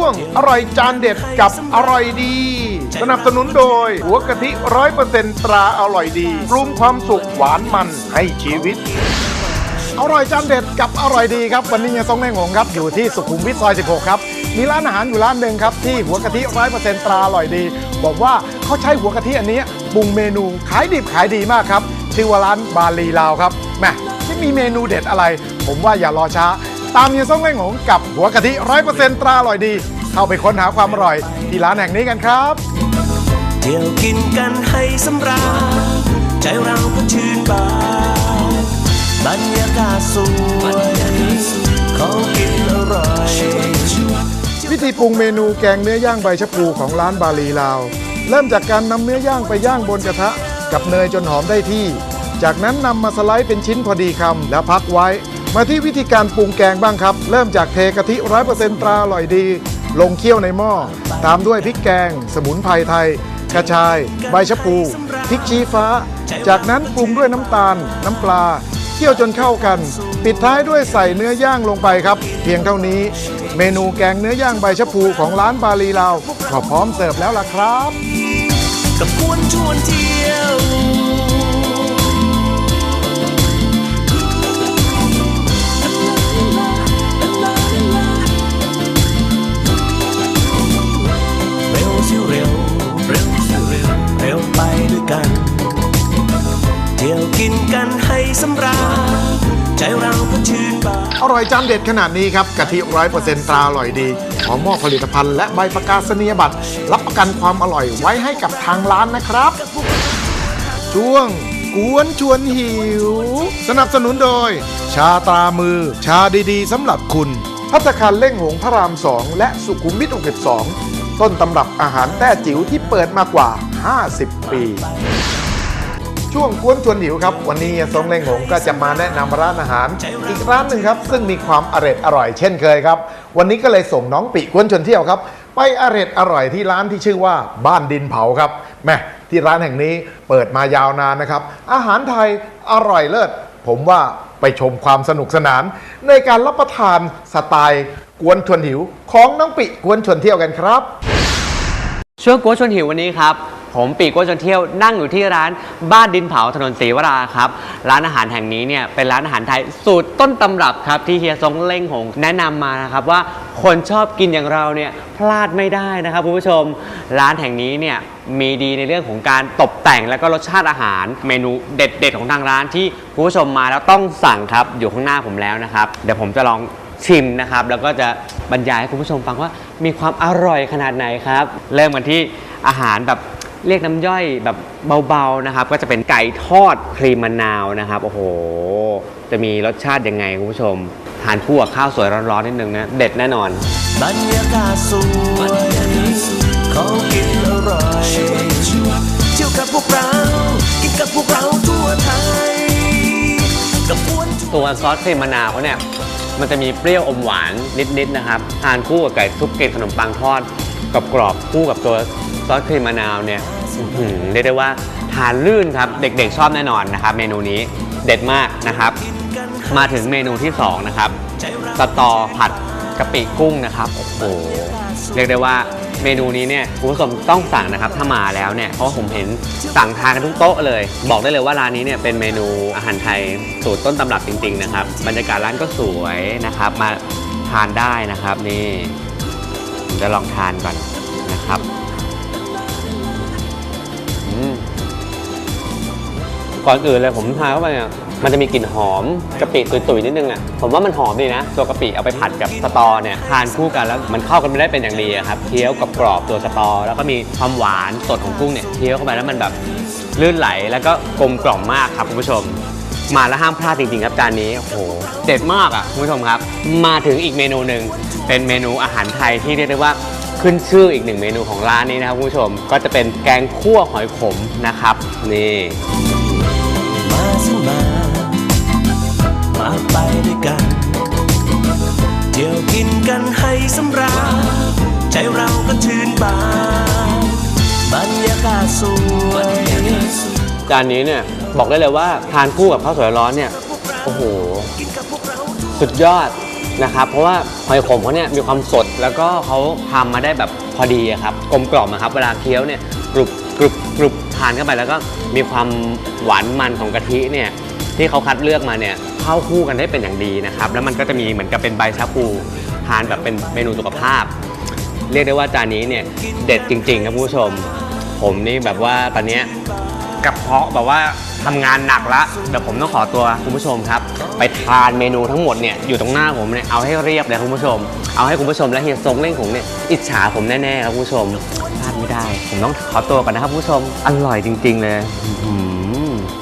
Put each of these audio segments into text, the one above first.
ช่วงอร่อยจานเด็ดกับอร่อยดี สนับสนุนโดย หัวกะทิร้อยเปอร์เซ็นตราอร่อยดีปรุงความสุขหวานมันให้ชีวิต อร่อยจานเด็ดกับอร่อยดีครับ วันนี้เฮียซงแม่งงครับ อยู่ที่สุขุมวิทซอย 16 ครับ มีร้านอาหารอยู่ร้านหนึ่งครับ ที่หัวกะทิร้อยเปอร์เซ็นต์ตราอร่อยดี บอกว่าเขาใช้หัวกะทิอันนี้ปรุงเมนูขายดิบขายดีมากครับชื่อว่าร้านบาลีลาวครับแม่ที่มีเมนูเด็ดอะไร ผมว่าอย่ารอช้า ตามเฮียซงแม่งงกับหัวกะทิร้อยเปอร์เซ็นต์ตราอร่อยดี เข้าไปค้นหาความอร่อย ที่ร้านแห่งนี้กันครับ เที่ยวกินกันให้สำราญใจเราก็ชื่นบานบรรยากาศสวยของกินอร่อยวิธีปรุงเมนูแกงเนื้อย่างใบชะพูของร้านบาลีลาว เริ่มจากการนำเนื้อย่างไปย่างบนกระทะ กับเนยจนหอมได้ที่ จากนั้นนำมาสไลด์เป็นชิ้นพอดีคำแล้วพักไว้ มาที่วิธีการปรุงแกงบ้างครับ เริ่มจากเทกะทิร้อยเปอร์เซ็นต์ตราอร่อยดี ลงเคี่ยวในหม้อ ตามด้วยพริกแกง สมุนไพรไทย กระชาย ใบชะพูพริกชี้ฟ้า จากนั้นปรุงด้วยน้ำตาล น้ำปลา เคี่ยวจนเข้ากัน ปิดท้ายด้วยใส่เนื้อย่างลงไปครับ เพียงเท่านี้ เมนูแกงเนื้อย่างใบชะพูของร้านบาลีลาวก็พร้อมเสิร์ฟแล้วล่ะครับกับกวนชวนเที่ยว ด้วยกันเที่ยวกินกันให้สำราญใจเราก็ชื่นบานอร่อยจานเด็ดขนาดนี้ครับกะทิร้อยเปอร์เซ็นต์ตราอร่อยดีขอมอบผลิตภัณฑ์และใบประกาศนียบัตร รับประกันความอร่อยไว้ให้กับทางร้านนะครับ ช่วงกวนชวนหิว สนับสนุนโดย ชาตรามือ ชาดีๆสำหรับคุณ พัฒคารเล่งหงพระราม2และสุขุมวิท62ต้นตำรับอาหารแต้จิ๋วที่เปิดมากว่า 50 ปี ช่วงกวนชวนหิวครับ วันนี้เฮียซงเล่งหงก็จะมาแนะนำร้านอาหาร อีกร้านหนึ่งครับ ซึ่งมีความอร่อยอร่อยเช่นเคยครับ วันนี้ก็เลยส่งน้องปีกวนชวนเที่ยวครับ ไปอร่อยอร่อยที่ร้านที่ชื่อว่าบ้านดินเผาครับแม่ที่ร้านแห่งนี้เปิดมายาวนานนะครับ อาหารไทยอร่อยเลิศผมว่าไปชมความสนุกสนาน ในการรับประทานสไตล์กวนชวนหิว ของน้องปีกวนชวนเที่ยวกันครับ ช่วงโกชวนหิววันนี้ครับ ผมปีกโกชวนเที่ยวนั่งอยู่ที่ร้านบ้านดินเผาถนนศรีวราครับ ร้านอาหารแห่งนี้เนี่ยเป็นร้านอาหารไทยสูตรต้นตำรับครับที่เฮียซงเล่งหงแนะนำมานะครับว่าคนชอบกินอย่างเราเนี่ยพลาดไม่ได้นะครับคุณผู้ชม ร้านแห่งนี้เนี่ยมีดีในเรื่องของการตกแต่งและก็รสชาติอาหาร เมนูเด็ดๆของทางร้านที่คุณผู้ชมมาแล้วต้องสั่งครับอยู่ข้างหน้าผมแล้วนะครับเดี๋ยวผมจะลอง ชิมนะครับ แล้วก็จะบรรยายให้คุณผู้ชมฟังว่ามีความอร่อยขนาดไหนครับ เริ่มกันที่อาหารแบบเรียกน้ำย่อยแบบเบาๆนะครับ ก็จะเป็นไก่ทอดครีมมะนาวนะครับ โอ้โห จะมีรสชาติยังไงคุณผู้ชม ทานคู่กับข้าวสวยร้อนๆนิดนึงนะ เด็ดแน่นอนบรรยากาศสวยของกินอร่อยเที่ยวกับพวกเรากินกับพวกเราทั่วไทยตัวซอสครีมมะนาวเขาเนี่ย มันจะมีเปรี้ยวอมหวานนิดๆนะครับ ทานคู่กับไก่ซุปเกล็ดขนมปังทอดกับกรอบคู่กับตัวซอสครีมมะนาวเนี่ยอื้อหือเรียกได้ว่าทานลื่นครับ เด็กๆชอบแน่นอนนะครับ เมนูนี้เด็ดมากนะครับ มาถึงเมนูที่สองนะครับสตอผัดกะปิกุ้งนะครับโอ้โหเรียกได้ว่า เมนูนี้เนี่ยคุณผู้ชมต้องสั่งนะครับถ้ามาแล้วเนี่ยเพราะว่าผมเห็นสั่งทานกันทุกโต๊ะเลย บอกได้เลยว่าร้านนี้เนี่ยเป็นเมนูอาหารไทยสูตรต้นตำรับจริงๆนะครับบรรยากาศร้านก็สวยนะครับมาทานได้นะครับนี่ผมจะลองทานก่อนนะครับก่อนอื่นเลยผมทานเข้าไปเนี่ย มันจะมีกลิ่นหอมกะปิตุยๆนิดนึงอะผมว่ามันหอมดีนะ ตัวกะปิเอาไปผัดกับสตอเนี่ยทานคู่กันแล้วมันเข้ากันไม่ได้เป็นอย่างดีอะครับเคี้ยวกับกรอบตัวสตอ แล้วก็มีความหวานสดของกุ้งเนี่ยเคี้ยวเข้าไปแล้วมันแบบลื่นไหลแล้วก็กลมกล่อมมากครับคุณผู้ชม มาแล้วห้ามพลาดจริงๆครับจานนี้โอ้โหเด็ดมากอะคุณผู้ชมครับ มาถึงอีกเมนูหนึ่งเป็นเมนูอาหารไทยที่เรียกได้ว่าขึ้นชื่ออีกหนึ่งเมนูของร้านนี้นะครับคุณผู้ชมก็จะเป็นแกงคั่วหอยขมนะครับ นี่ มาสิมามา ไปด้วยกัน เที่ยวกินกันให้สำราญใจเราก็ชื่นบานบรรยากาศสวยจานนี้เนี่ยบอกได้เลยว่าทานคู่กับข้าวสวยร้อนเนี่ยโอ้โหสุดยอดนะครับ เพราะว่าหอยขมเขาเนี่ยมีความสดแล้วก็เขาทำมาได้แบบพอดีครับกลมกล่อมอะครับ เวลาเคี้ยวเนี่ยกรุบกรุบกรุบทานเข้าไปแล้วก็มีความหวานมันของกะทิเนี่ย ที่เขาคัดเลือกมาเนี่ยเข้าคู่กันได้เป็นอย่างดีนะครับ แล้วมันก็จะมีเหมือนกับเป็นใบชาปูทานแบบเป็นเมนูสุขภาพ เรียกได้ว่าจานนี้เนี่ยเด็ดจริงๆครับผู้ชม ผมนี่แบบว่าตอนเนี้ยกระเพาะแบบว่าทำงานหนักละเดี๋ยวผมต้องขอตัวคุณผู้ชมครับ ไปทานเมนูทั้งหมดเนี่ยอยู่ตรงหน้าผมเนี่ยเอาให้เรียบเลยคุณผู้ชม เอาให้คุณผู้ชมและเฮียทรงเล่งของเนี่ยอิจฉาผมแน่ๆครับคุณผู้ชมพลาดไม่ได้ ผมต้องขอตัวก่อนนะครับคุณผู้ชมอร่อยจริง ๆ เลย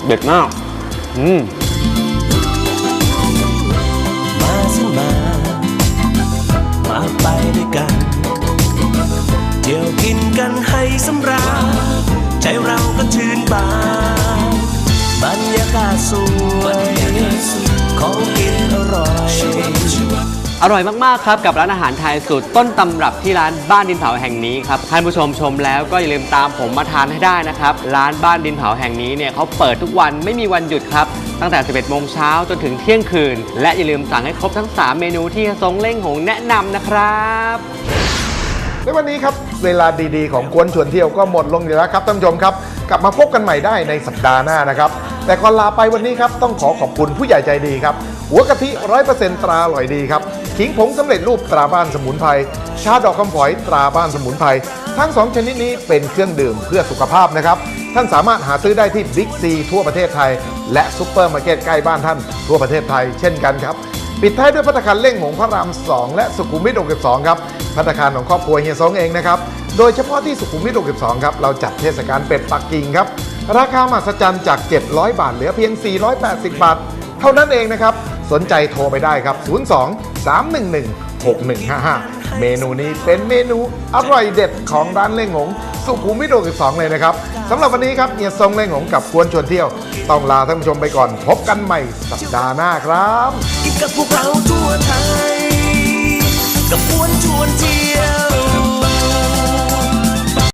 เด็ดมาก อื อร่อยมาก ๆ ครับ กับร้านอาหารไทยสูตรต้นตำรับที่ร้านบ้านดินเผาแห่งนี้ครับท่านผู้ชมชมแล้วก็อย่าลืมตามผมมาทานให้ได้นะครับ ร้านบ้านดินเผาแห่งนี้เนี่ยเขาเปิดทุกวันไม่มีวันหยุดครับ ตั้งแต่ 11 โมงเช้าจนถึงเที่ยงคืน และอย่าลืมสั่งให้ครบทั้ง 3 เมนูที่ทรงเล่งหงแนะนำนะครับในวันนี้ครับเวลาดีๆ ของกวนชวนเที่ยวก็หมดลงอยู่แล้วครับท่านผู้ชมครับ กลับมาพบกันใหม่ได้ในสัปดาห์หน้านะครับ แต่ก่อนลาไปวันนี้ครับต้องขอขอบคุณผู้ใหญ่ใจดีครับหัวกะทิร้อยเปอร์เซ็นต์ตราอร่อยดีครับ ขิงผงสำเร็จรูปตราบ้านสมุนไพรชาดอกคำฝอยตราบ้านสมุนไพรทั้งสองชนิดนี้เป็นเครื่องดื่มเพื่อสุขภาพนะครับ ท่านสามารถหาซื้อได้ที่บิ๊กซีทั่วประเทศไทย และซุปเปอร์มาร์เก็ตใกล้บ้านท่านทั่วประเทศไทยเช่นกันครับ ปิดท้ายด้วยพัตคารเล่งหงพระราม 2 และสุขุมวิท62ครับพัตคารของครอบครัวเฮียซงเองนะครับโดยเฉพาะที่สุขุมวิท62ครับเราจัดเทศกาลเป็ดปักกิ่งครับราคามหัศจรรย์จาก 700 บาทเหลือเพียง 480 บาท เท่านั้นเองนะครับ สนใจโทรไปได้ครับ 02 311 6155 เมนูนี้เป็นเมนูอร่อยเด็ดของร้านเล่งหง สุขุมวิทองเลยนะครับสำหรับวันนี้ครับเนี่ยทรงเล่งหงกับกวนชวนเที่ยว ต้องลาท่านผู้ชมไปก่อน พบกันใหม่สัปดาห์หน้าครับกินกับพวกเราทั่วไทยกับกวนชวนเที่ยว